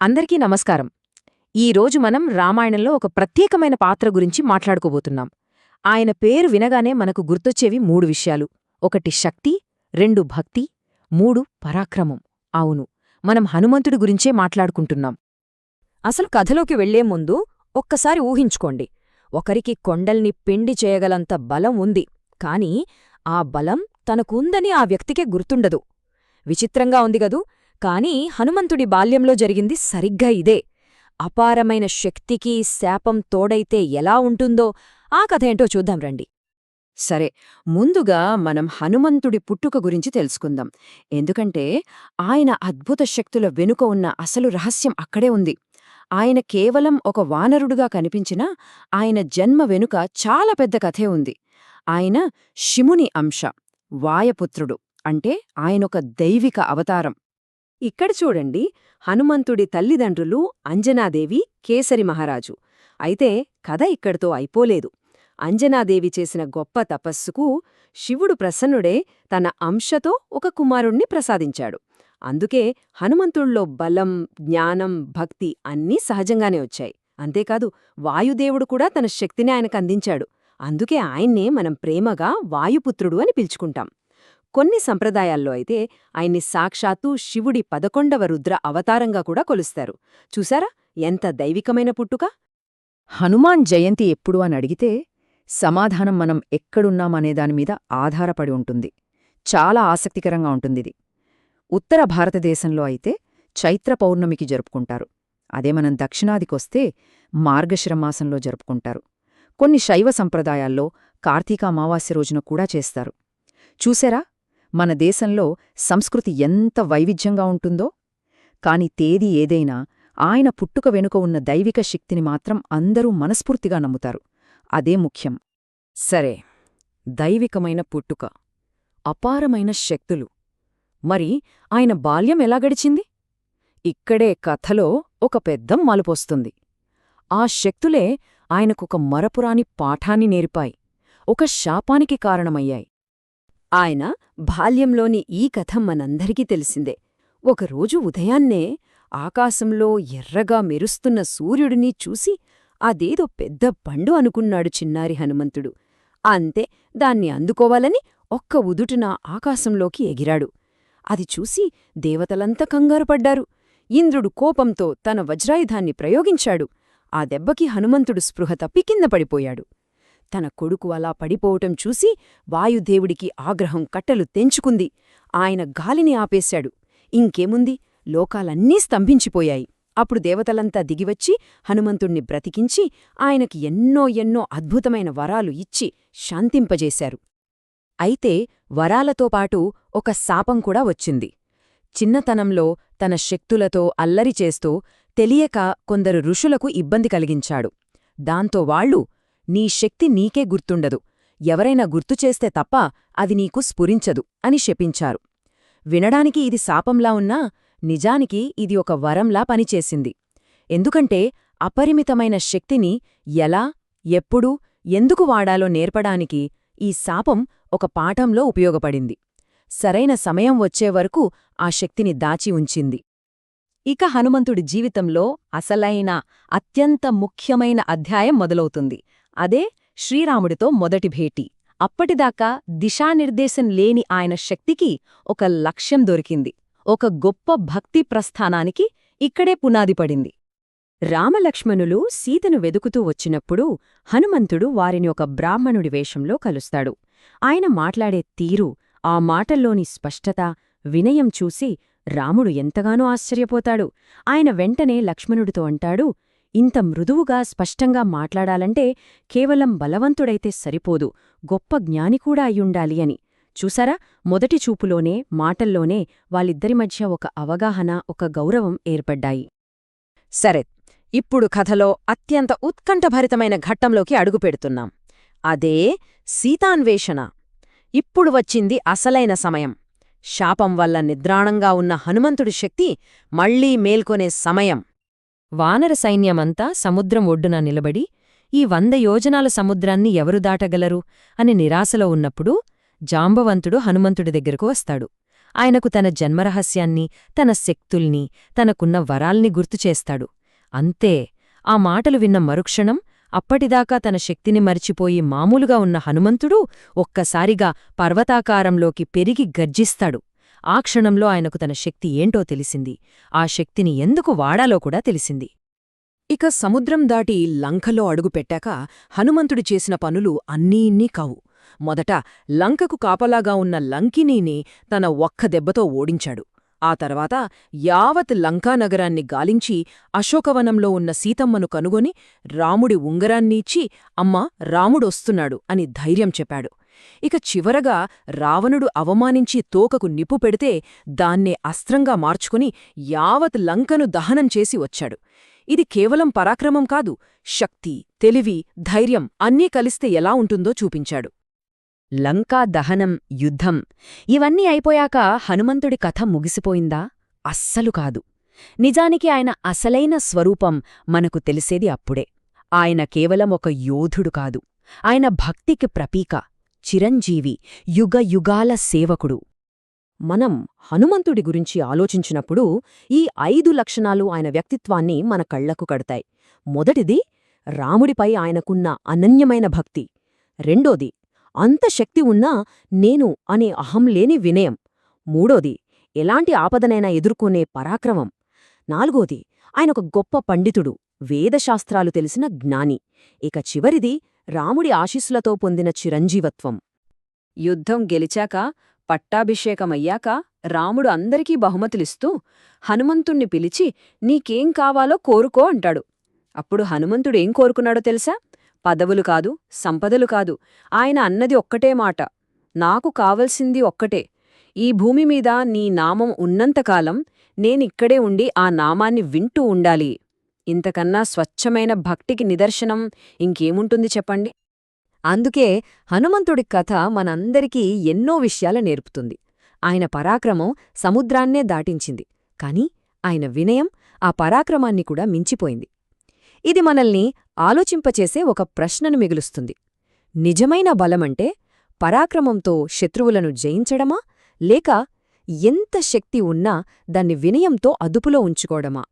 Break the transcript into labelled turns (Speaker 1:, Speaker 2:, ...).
Speaker 1: అందరికీ నమస్కారం. ఈరోజు మనం రామాయణంలో ఒక ప్రత్యేకమైన పాత్ర గురించి మాట్లాడుకోబోతున్నాం. ఆయన పేరు వినగానే మనకు గుర్తొచ్చేవి మూడు విషయాలు. ఒకటి శక్తి రెండు భక్తి మూడు పరాక్రమం. అవును మనం హనుమంతుడి గురించే మాట్లాడుకుంటున్నాం.
Speaker 2: అసలు కథలోకి వెళ్ళే ముందు ఒక్కసారి ఊహించుకోండి. ఒకరికి కొండల్ని పిండి చేయగలంత బలం ఉంది. కాని ఆ బలం తనకుందని ఆ వ్యక్తికే గుర్తుండదు. విచిత్రంగా ఉందిగదూ కాని హనుమంతుడి బాల్యంలో జరిగింది సరిగ్గా ఇదే. అపారమైన శక్తికి శాపం తోడైతే ఎలా ఉంటుందో ఆ కథ ఏంటో చూద్దాం రండి.
Speaker 1: సరే ముందుగా మనం హనుమంతుడి పుట్టుక గురించి తెలుసుకుందాం. ఎందుకంటే ఆయన అద్భుత శక్తుల వెనుక ఉన్న అసలు రహస్యం అక్కడే ఉంది. ఆయన కేవలం ఒక వానరుడుగా కనిపించినా ఆయన జన్మ వెనుక చాలా పెద్ద కథే ఉంది. ఆయన శిముని అంశ వాయపుత్రుడు అంటే ఆయనొక దైవిక అవతారం. ఇక్కడ చూడండి హనుమంతుడి తల్లిదండ్రులు అంజనాదేవి కేసరి మహారాజు. అయితే కథ ఇక్కడితో అయిపోలేదు. అంజనాదేవి చేసిన గొప్ప తపస్సుకు శివుడు ప్రసన్నుడే తన అంశతో ఒక కుమారుణ్ణి ప్రసాదించాడు. అందుకే హనుమంతుల్లో బలం జ్ఞానం భక్తి అన్నీ సహజంగానే వచ్చాయి. అంతేకాదు వాయుదేవుడు కూడా తన శక్తిని ఆయనకు అందించాడు. అందుకే ఆయన్నే మనం ప్రేమగా వాయుపుత్రుడు అని పిలుచుకుంటాం. కొన్ని సంప్రదాయాల్లో అయితే ఆయన్ని సాక్షాత్తు శివుడి పదకొండవ రుద్ర అవతారంగా కూడా కొలుస్తారు. చూసారా ఎంత దైవికమైన పుట్టుక?
Speaker 3: హనుమాన్ జయంతి ఎప్పుడు అని అడిగితే సమాధానం మనం ఎక్కడున్నామనే దానిమీద ఆధారపడి ఉంటుంది. చాలా ఆసక్తికరంగా ఉంటుందిది. ఉత్తర భారతదేశంలో అయితే చైత్ర పౌర్ణమికి జరుపుకుంటారు. అదే మనం దక్షిణాదికొస్తే మార్గశిరమాసంలో జరుపుకుంటారు. కొన్ని శైవ సంప్రదాయాల్లో కార్తీక అమావాస్య రోజున కూడా చేస్తారు. చూసారా మన దేశంలో సంస్కృతి ఎంత వైవిధ్యంగా ఉంటుందో? కాని తేదీ ఏదైనా ఆయన పుట్టుక వెనుక ఉన్న దైవిక శక్తిని మాత్రం అందరూ మనస్ఫూర్తిగా నమ్ముతారు. అదే ముఖ్యం.
Speaker 2: సరే దైవికమైన పుట్టుక అపారమైన శక్తులు. మరి ఆయన బాల్యం ఎలా గడిచింది? ఇక్కడే కథలో ఒక పెద్ద మలుపొస్తుంది. ఆ శక్తులే ఆయనకొక మరపురాని పాఠాన్ని నేర్పాయి ఒక శాపానికి కారణమయ్యాయి.
Speaker 1: ఆయన బాల్యంలోని ఈ కథ మనందరికీ తెలిసిందే. ఒకరోజు ఉదయాన్నే ఆకాశంలో ఎర్రగా మెరుస్తున్న సూర్యుడిని చూసి అదేదో పెద్ద పండు అనుకున్నాడు చిన్నారి హనుమంతుడు. అంతే దాన్ని అందుకోవాలని ఒక్క ఉదుటున ఆకాశంలోకి ఎగిరాడు. అది చూసి దేవతలంతా కంగారుపడ్డారు ఇంద్రుడు కోపంతో తన వజ్రాయుధాన్ని ప్రయోగించాడు. ఆ దెబ్బకి హనుమంతుడు స్పృహ తప్పి కింద పడిపోయాడు. తన కొడుకు అలా పడిపోవటం చూసి వాయుదేవుడికి ఆగ్రహం కట్టలు తెంచుకుంది. ఆయన గాలిని ఆపేశాడు. ఇంకేముంది? లోకాలన్నీ స్తంభించిపోయాయి. అప్పుడు దేవతలంతా దిగివచ్చి హనుమంతుణ్ణి బ్రతికించి ఆయనకి ఎన్నో ఎన్నో అద్భుతమైన వరాలు ఇచ్చి శాంతింపజేశారు. అయితే వరాలతో పాటు ఒక శాపం కూడా వచ్చింది. చిన్నతనంలో తన శక్తులతో అల్లరి చేస్తూ తెలియక కొందరు ఋషులకు ఇబ్బంది కలిగించాడు. దాంతో వాళ్ళు నీ శక్తి నీకే గుర్తుండదు. ఎవరైనా గుర్తుచేస్తే తప్ప అది నీకు స్ఫురించదు అని శపించారు. వినడానికి ఇది శాపంలా ఉన్నా నిజానికి ఇది ఒక వరంలా పనిచేసింది. ఎందుకంటే అపరిమితమైన శక్తిని ఎలా ఎప్పుడు ఎందుకు వాడాలో నేర్పడానికి ఈ శాపం ఒక పాఠంలో ఉపయోగపడింది. సరైన సమయం వచ్చే వరకు ఆ శక్తిని దాచి ఉంచింది. ఇక హనుమంతుడి జీవితంలో అసలైన అత్యంత ముఖ్యమైన అధ్యాయం మొదలవుతుంది. అదే శ్రీరాముడితో మొదటి భేటీ. అప్పటిదాకా దిశానిర్దేశం లేని ఆయన శక్తికి ఒక లక్ష్యం దొరికింది. ఒక గొప్ప భక్తి ప్రస్థానానికి ఇక్కడే పునాది పడింది. రామలక్ష్మణులు సీతను వెదుకుతూ వచ్చినప్పుడు హనుమంతుడు వారిని ఒక బ్రాహ్మణుడి వేషంలో కలుస్తాడు. ఆయన మాట్లాడే తీరు ఆ మాటల్లోని స్పష్టత వినయం చూసి రాముడు ఎంతగానో ఆశ్చర్యపోతాడు. ఆయన వెంటనే లక్ష్మణుడితో అంటాడు ఇంత మృదువుగా స్పష్టంగా మాట్లాడాలంటే కేవలం బలవంతుడైతే సరిపోదు. గొప్ప జ్ఞాని కూడా అయ్యుండాలి అని. చూసారా? మొదటి చూపులోనే మాటల్లోనే వాళ్ళిద్దరి మధ్య ఒక అవగాహన ఒక గౌరవం ఏర్పడ్డాయి. సరే ఇప్పుడు కథలో అత్యంత ఉత్కంఠభరితమైన ఘట్టంలోకి అడుగుపెడుతున్నాం అదే సీతాన్వేషణ. ఇప్పుడు వచ్చింది అసలైన సమయం. శాపం వల్ల నిద్రాణంగా ఉన్న హనుమంతుడి శక్తి మళ్ళీ మేల్కొనే సమయం. వానర సైన్యమంతా సముద్రం ఒడ్డున నిలబడి ఈ వంద యోజనాల సముద్రాన్ని ఎవరు దాటగలరు? అని నిరాశలో ఉన్నప్పుడు జాంబవంతుడు హనుమంతుడి దగ్గరకు వస్తాడు.
Speaker 4: ఆయనకు తన జన్మరహస్యాన్ని తన శక్తుల్ని తనకున్న వరాల్ని గుర్తుచేస్తాడు అంతే ఆ మాటలు విన్న మరుక్షణం అప్పటిదాకా తన శక్తిని మరిచిపోయి మామూలుగా ఉన్న హనుమంతుడు ఒక్కసారిగా పర్వతాకారంలోకి పెరిగి గర్జిస్తాడు. ఆ క్షణంలో ఆయనకు తన శక్తి ఏంటో తెలిసింది. ఆ శక్తిని ఎందుకు వాడాలో కూడా తెలిసింది.
Speaker 5: ఇక సముద్రం దాటి లంకలో అడుగుపెట్టాక హనుమంతుడు చేసిన పనులు అన్నీ ఇన్నీ కావు. మొదట లంకకు కాపలాగా ఉన్న లంకినీని తన ఒక్క దెబ్బతో ఓడించాడు. ఆ తర్వాత యావత్ లంకానగరాన్ని గాలించి అశోకవనంలో ఉన్న సీతమ్మను కనుగొని రాముడి ఉంగరాన్నిచ్చి అమ్మా రాముడొస్తున్నాడు అని ధైర్యం చెప్పాడు. ఇక చివరగా రావణుడు అవమానించి తోకకు నిప్పు పెడితే దాన్నే అస్త్రంగా మార్చుకుని యావత్ లంకను దహనం చేసి వచ్చాడు. ఇది కేవలం పరాక్రమం కాదు శక్తి తెలివి ధైర్యం అన్నీ కలిస్తే ఎలా ఉంటుందో చూపించాడు.
Speaker 1: లంకా దహనం యుద్ధం ఇవన్నీ అయిపోయాక హనుమంతుడి కథ ముగిసిపోయిందా? అస్సలు కాదు. నిజానికి ఆయన అసలైన స్వరూపం మనకు తెలిసేది అప్పుడే. ఆయన కేవలం ఒక యోధుడు కాదు. ఆయన భక్తికి ప్రపీక చిరంజీవి యుగ యుగాల సేవకుడు. మనం హనుమంతుడి గురించి ఆలోచించినప్పుడు ఈ ఐదు లక్షణాలు ఆయన వ్యక్తిత్వాన్ని మన కళ్ళకు కడతాయి. మొదటిది రాముడిపై ఆయనకున్న అనన్యమైన భక్తి. రెండోది అంత శక్తి ఉన్నా నేను అనే అహం లేని వినయం. మూడోది ఎలాంటి ఆపదనైనా ఎదుర్కొనే పరాక్రమం. నాలుగోది ఆయనొక గొప్ప పండితుడు వేదశాస్త్రాలు తెలిసిన జ్ఞాని. ఇక చివరిది రాముడి ఆశీస్సులతో పొందిన చిరంజీవత్వం. యుద్ధం గెలిచాక పట్టాభిషేకమయ్యాక రాముడు అందరికీ బహుమతులిస్తూ హనుమంతుణ్ణి పిలిచి నీకేం కావాలో కోరుకో అంటాడు. అప్పుడు హనుమంతుడేం కోరుకున్నాడో తెలుసా? పదవులు కాదు సంపదలు కాదు. ఆయన అన్నది ఒక్కటే మాట. నాకు కావలసింది ఒక్కటే. ఈ భూమి మీద నీ నామం ఉన్నంతకాలం నేనిక్కడే ఉండి ఆ నామాన్ని వింటూ ఉండాలి. ఇంతకన్నా స్వచ్ఛమైన భక్తికి నిదర్శనం ఇంకేముంటుంది చెప్పండి? అందుకే హనుమంతుడి కథ మనందరికీ ఎన్నో విషయాలు నేర్పుతుంది. ఆయన పరాక్రమం సముద్రాన్నే దాటించింది. కాని ఆయన వినయం ఆ పరాక్రమాన్ని కూడా మించిపోయింది. ఇది మనల్ని ఆలోచింపచేసే ఒక ప్రశ్నను మిగులుస్తుంది. నిజమైన బలమంటే పరాక్రమంతో శత్రువులను జయించడమా? లేక ఎంత శక్తి ఉన్నా దాన్ని వినయంతో అదుపులో ఉంచుకోవడమా?